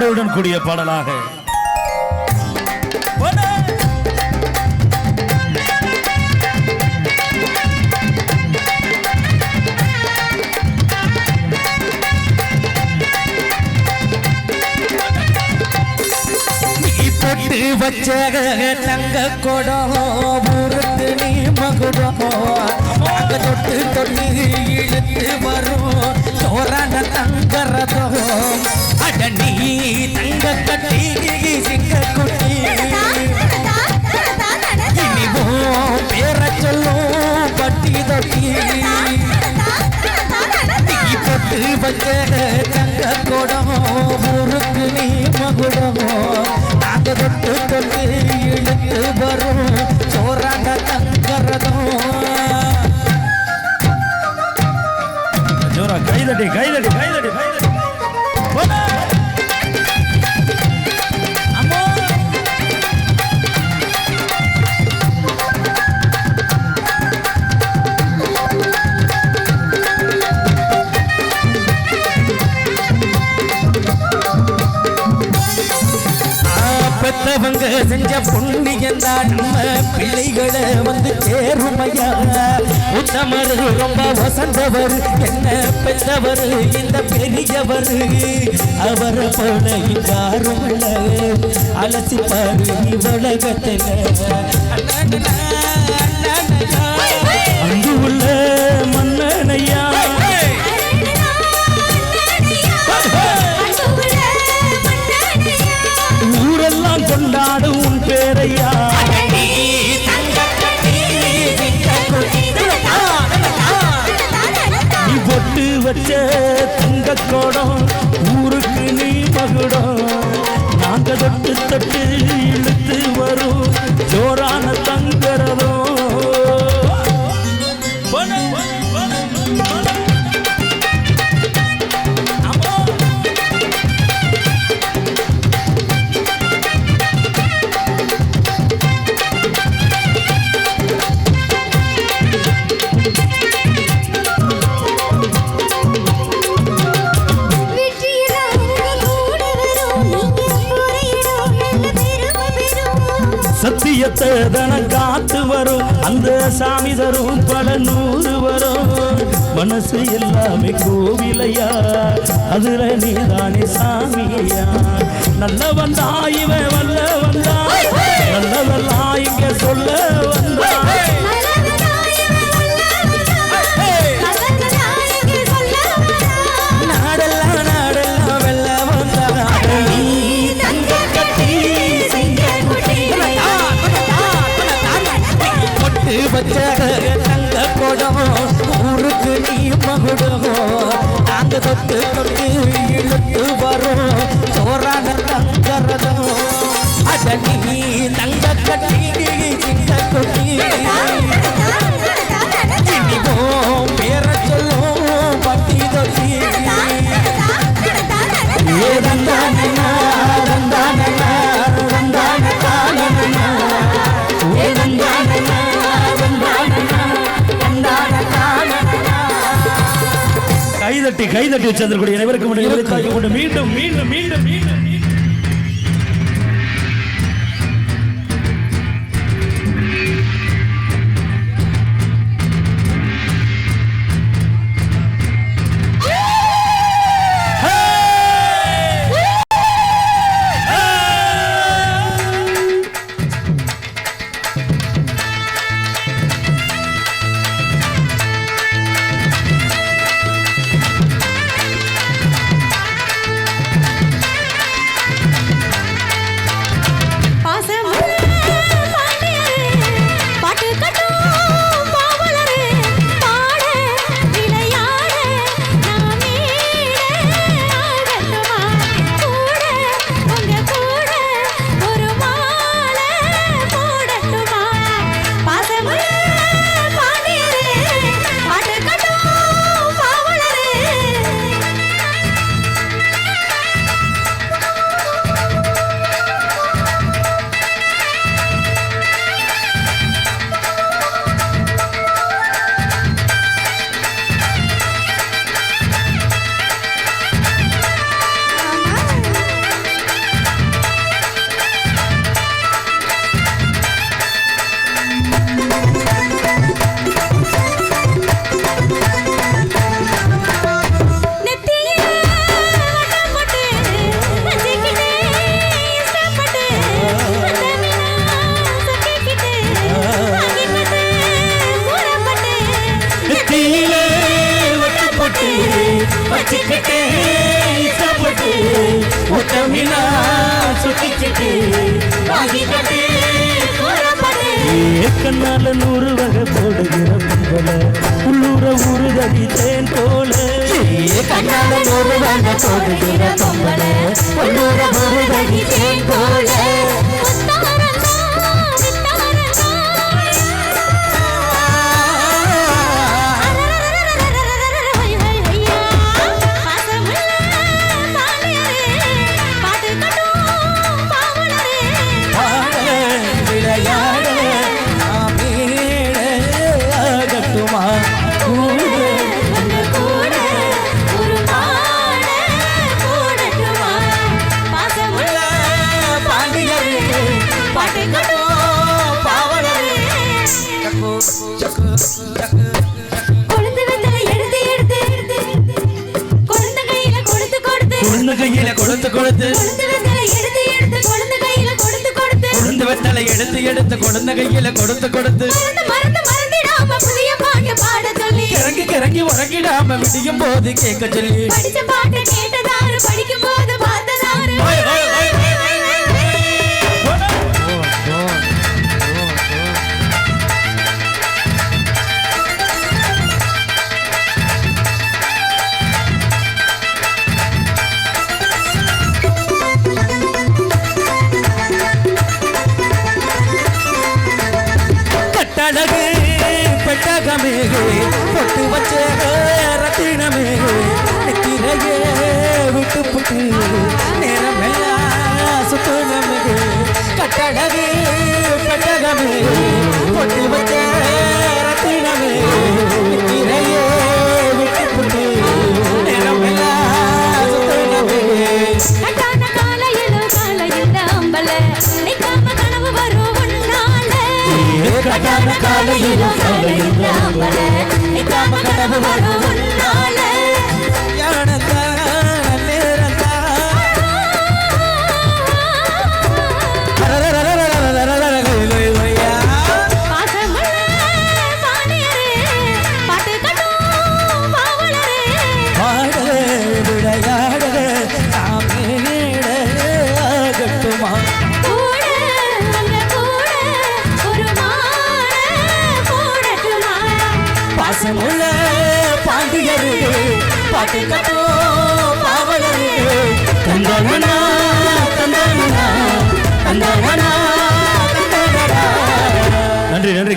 பாடலுடன் கூடிய பாடலாக. வச்ச தங்க கொடம் நீ மகுடம் பொட்டு வச்ச தங்க கொடம் ஊருக்கு நீ மகுடம்? நாங்க தொட்டு தொட்டு இழுத்து வரும் தங்கரதம் ஜோரா கைதட்டி கைதட்டி கைதட்டி. செஞ்ச புண்ணியம் தான் பிள்ளைகளை வந்து சேருமையா? உத்தமர் ரொம்ப வசந்தவர் என்ன பெற்றவர் இந்த பெரியவர்? அவர் போல யாரும் அலசி பாரு உலகத்தில். அங்கு உள்ள சத்தியத்தை தனம் காத்து வரும்? அந்த சாமி தரும் பல நூறு வரும். மனசு எல்லாமே கோவிலையா? அதுல நீதானே சாமியா? நல்ல வந்தா இவன் வல்ல வந்தா நல்லதெல்லாம் இங்க சொல்ல நாங்க கைதட்டி கைதட்டி சந்திரக்கூடிய அனைவருக்கும் மீண்டும் மீண்டும் மீண்டும் மீண்டும் மீண்டும். வச்சுக்கிட்டு இஷ்டப்பட்டு உத்தமிழா சுத்திக்கிட்டு வாங்கிக்கிட்டு கண்ணால நூறு வகை போடுகிற பொங்கல உள்ளூர தேன் போல கண்ணால ஒரு வண்ண போடுகிற பொங்கல உள்ளூர தேன் போல கையில கொடுத்து கொடுத்து. கொழுந்து வெத்தலை எடுத்து எடுத்து கொழுந்த கையில கொடுத்து கொடுத்து. கிறங்கி கிறங்கி உறங்கிடாம விடியும் போது கேட்க சொல்லி. படிச்ச பாட்டு கேட்டதாரு படிக்கும் போது கட்டான காலையிலோ காலையில் அம்பல காம கனவு வரும். உள்ள பாண்டியருது பாட்டு கட்டோ பாவலருது